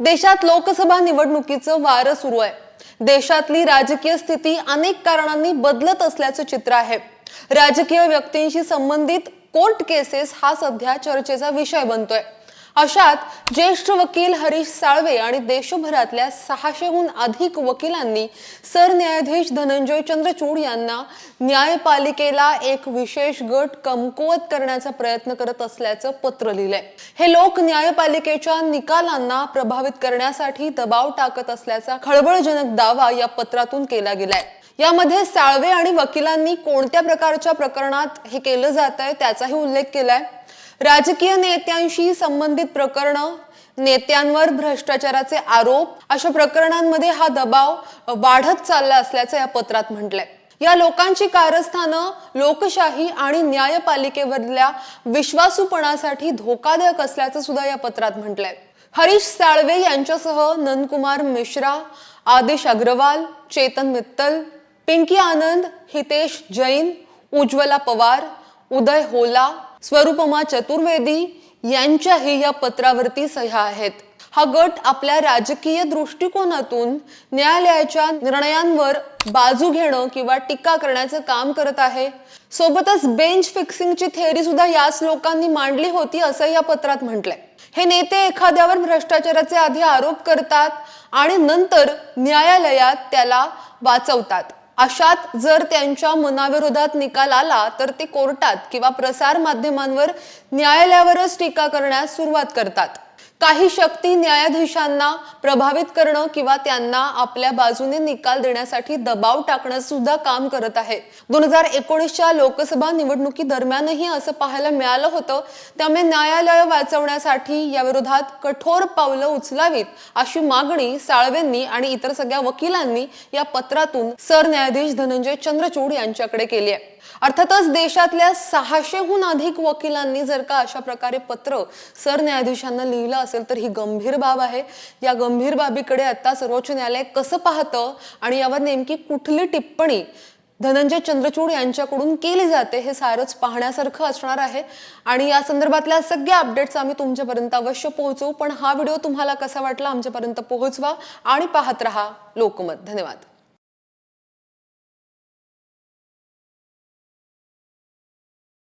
देशात लोकसभा निवडणुकीचं वारं सुरू आहे. देशातली राजकीय स्थिती अनेक कारणांनी बदलत असल्याचं चित्र आहे. राजकीय व्यक्तींशी संबंधित कोर्ट केसेस हा सध्या चर्चेचा विषय बनतोय. अशात ज्येष्ठ वकील हरीश साळवे आणि देशभरातल्या सहाशेहून अधिक वकिलांनी सरन्यायाधीश धनंजय चंद्रचूड यांना न्यायपालिकेला एक विशेष गट कमकुवत करण्याचा प्रयत्न करत असल्याचं पत्र लिहिलंय. हे लोक न्यायपालिकेच्या निकालांना प्रभावित करण्यासाठी दबाव टाकत असल्याचा खळबळजनक दावा या पत्रातून केला गेलाय. यामध्ये साळवे आणि वकिलांनी कोणत्या प्रकारच्या प्रकरणात हे केलं जात आहे त्याचाही उल्लेख केलाय. राजकीय नेत्यांशी संबंधित प्रकरण नेत्यांवर भ्रष्टाचाराचे आरोप अशा प्रकरणांमध्ये हा दबाव वाढत चालला असल्याचं या पत्रात म्हटलंय. या लोकांची कारस्थानं लोकशाही आणि न्यायपालिकेवरल्या विश्वासूपणासाठी धोकादायक असल्याचं सुद्धा या पत्रात म्हटलंय. हरीश साळवे यांच्यासह नंदकुमार मिश्रा आदेश अग्रवाल चेतन मित्तल पिंकी आनंद हितेश जैन उज्ज्वला पवार उदय होला स्वरूपमा चतुर्वेदी यांच्याही या पत्रावरती सह्या आहेत. हा गट आपल्या राजकीय दृष्टिकोनातून न्यायालयाच्या निर्णयांवर बाजू घेणं किंवा टीका करण्याचं काम करत आहे. सोबतच बेंच फिक्सिंगची थेअरी सुद्धा याच लोकांनी मांडली होती असं या पत्रात म्हटलंय. हे नेते एखाद्यावर भ्रष्टाचाराचे आधी आरोप करतात आणि नंतर न्यायालयात त्याला वाचवतात. अशात जर त्यांच्या मनाविरोधात निकाल आला तर ते कोर्टात किंवा प्रसार माध्यमांवर न्यायालयावरच टीका करण्यास सुरुवात करतात. काही शक्ती न्यायाधीशांना प्रभावित करणं किंवा त्यांना आपल्या बाजूने निकाल देण्यासाठी दबाव टाकणं सुद्धा काम करत आहे दोन हजार एकोणीसच्या लोकसभा निवडणुकी दरम्यानही असं पाहायला मिळालं होतं. त्यामुळे न्यायालय वाचवण्यासाठी या विरोधात कठोर पावलं उचलावीत अशी मागणी साळवेंनी आणि इतर सगळ्या वकिलांनी या पत्रातून सरन्यायाधीश धनंजय चंद्रचूड यांच्याकडे केली आहे. अर्थातच देशातल्या सहाशेहून अधिक वकिलांनी जर का अशा प्रकारे पत्र सरन्यायाधीशांना लिहिलं असेल तर ही गंभीर बाब आहे. या गंभीर बाबीकडे आता सर्वोच्च न्यायालय कसं पाहतं आणि यावर नेमकी कुठली टिप्पणी धनंजय चंद्रचूड यांच्याकडून केली जाते हे सारंच पाहण्यासारखं असणार आहे. आणि या संदर्भातल्या सगळ्या अपडेट्स आम्ही तुमच्यापर्यंत अवश्य पोहोचवू. पण हा व्हिडिओ तुम्हाला कसा वाटला आमच्यापर्यंत पोहोचवा आणि पाहत रहा लोकमत. धन्यवाद.